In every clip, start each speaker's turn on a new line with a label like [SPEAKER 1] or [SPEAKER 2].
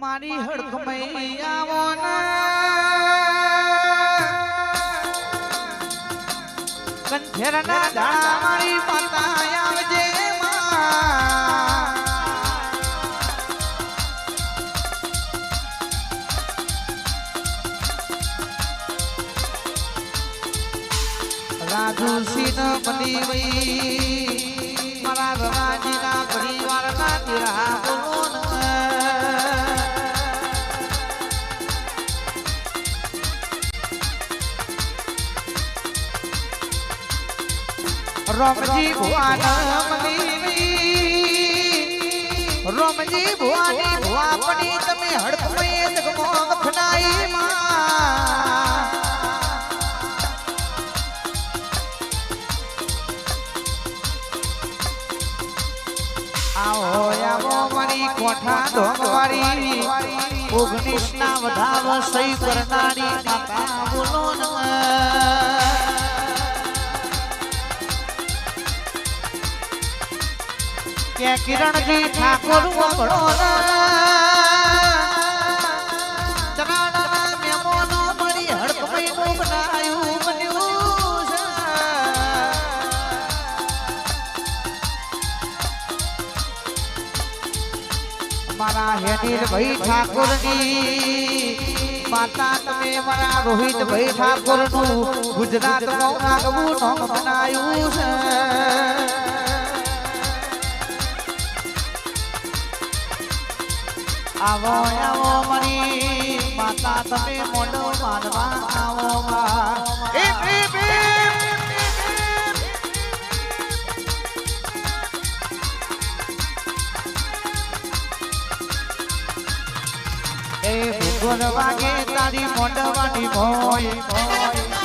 [SPEAKER 1] મારી હડકમઈ આવો કંઠેરના દાણા મારી માતા આવજે. રાજુ સિંહ બની વઈ મારા રાજીના પરિવારના તેરા બોલો રોમજી ભુવાન મની રોમજી ભુવાની ભુવાપણી તમે ઢોંગવાળી ઓગણીસ ના વધાવ સહી કરનારી માતા બોલો કે કિરણજી ઠાકોર વગડો જનાના મેમોનો મળી હડકમઈ નું બનાયું બન્યું મારા હેનીર ઠાકોરનું ગુજરાતનું આગવું નામ બનાયું છે. આવો આવો મરી માતા તમે મોઢો માનવા આવો એ ભૂગોળ વાગે તારી મોઢવાની ભોય ભોય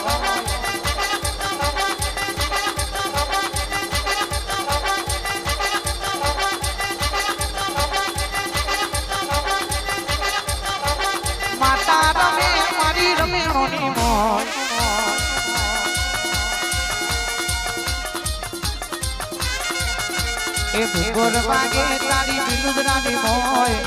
[SPEAKER 1] રમેણોની મોય એ ભૂગોળ વાગે તારી બિલુદરાની મોય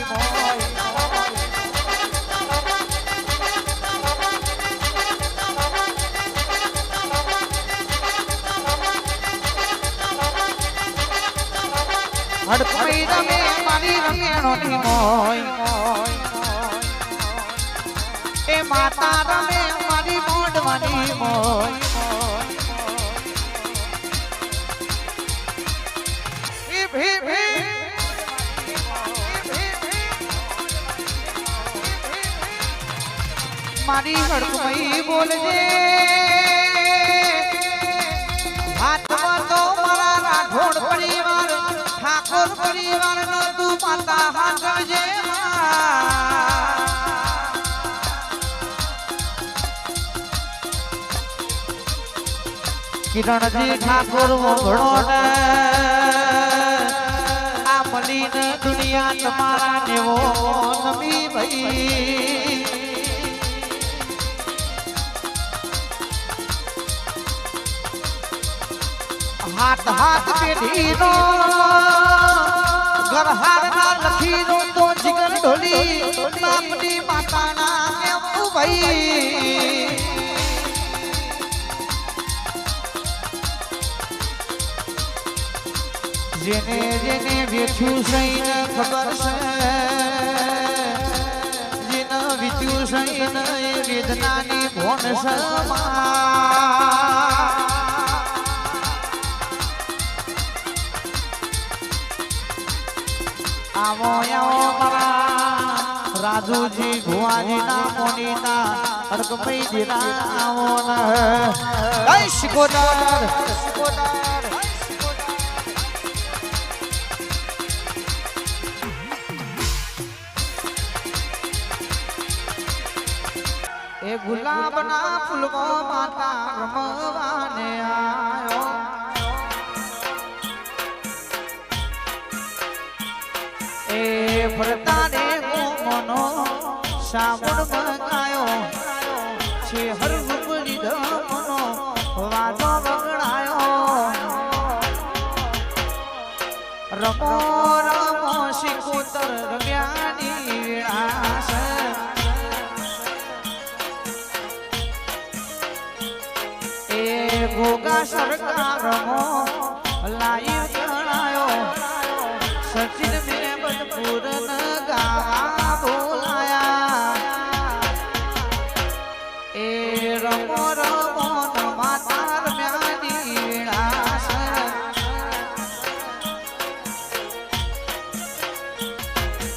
[SPEAKER 1] હડકઈ રમે મારી રમેણોની મોય એ માતા રમે, મારી મોઢવાની મોય. મારી હડકમઈ બોલજે. હાથમાં તો મારા રાઠોડ પરિવાર, ઠાકોર પરિવાર નો તું માતા હાથવજે કિરણજી ઠાકોર વગડો ને આ મલીને દુનિયા તમારા નેવો નમી ભાઈ. હાથ હાથ પેઢીનો ગરહાર ના લખીનો તો જીગર ઢોલી બાપની માતાના કેવું ભાઈ. જેને જેને વેઠ્યું સૈન ખબર છે, જેને વીત્યું સૈન એ વેદનાની ભોન સમા આવો આવો, મારા રાજુજી ભુવાજી ના મોની ના અર્ગમય દીના આવો ના શિકોદર શિકોદર એ ગુલાબના ફૂલો માતા રમવાને આયો. એ ફરતા હું મનો સાવણ મગાયો છે હર રૂપની ધમનો વાતો બગડાયો રમો રમો શિકોતર રમ્યાની સરકારમાં લાઈ ગણાયો સચિન મેં પૂરન ગાવા બોલાયા એ રમો રમો માતાર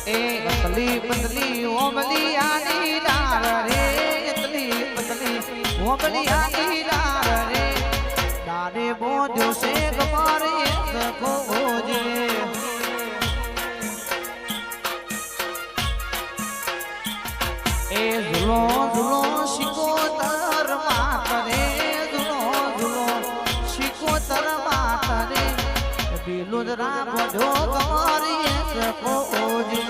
[SPEAKER 1] એ અતલી પતલી ઓમલી આની ડાર રે અતલી પતલી ઓમલી આની એ ઝુલો ઝુલો શિકોતર માતરે ઝુલો ઝુલો કમારી એક ખોજે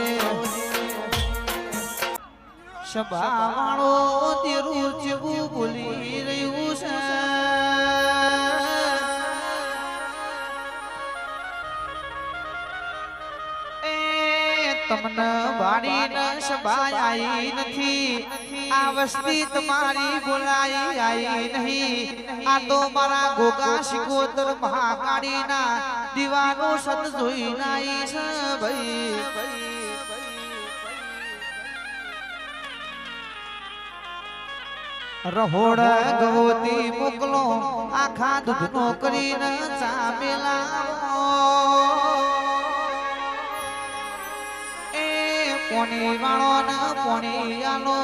[SPEAKER 1] સભા વાળો તેરું જેવું બોલી રહ્યું છે. તમને વાણી ન સભાય આઈ નથી. આ વસ્તી તમારી બોલાઈ આઈ નહીં. આ તો મારા ગોગા શિકોતર મહાકાળીના દીવાનો સત જોઈ નાઈ છે ભાઈ. રહોડ ગવતી મોકલો, આખા દૂધનો કરીને ચામેલા એ પોણી વાળો ના પોણી આલો.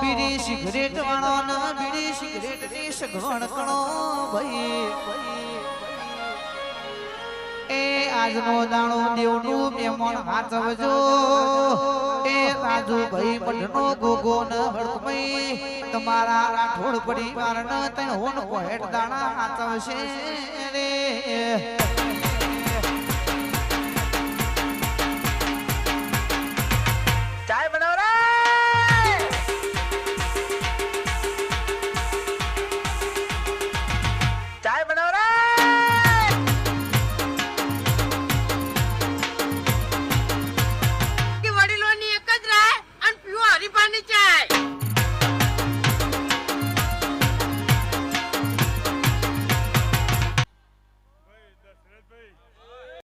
[SPEAKER 1] બીડી સિગરેટ વાળો ને બીડી સિગરેટની સગવડ કણો ભાઈ. એ આજનો દાણો દેવનું મેમણ હાચવજો એ રાજુ ભાઈ મઢનો ગોગો ન હળકમઈ તમારા રાઠોડ પડી મારણ તણ હોન કોહેટ દાણા હાચવશે રે.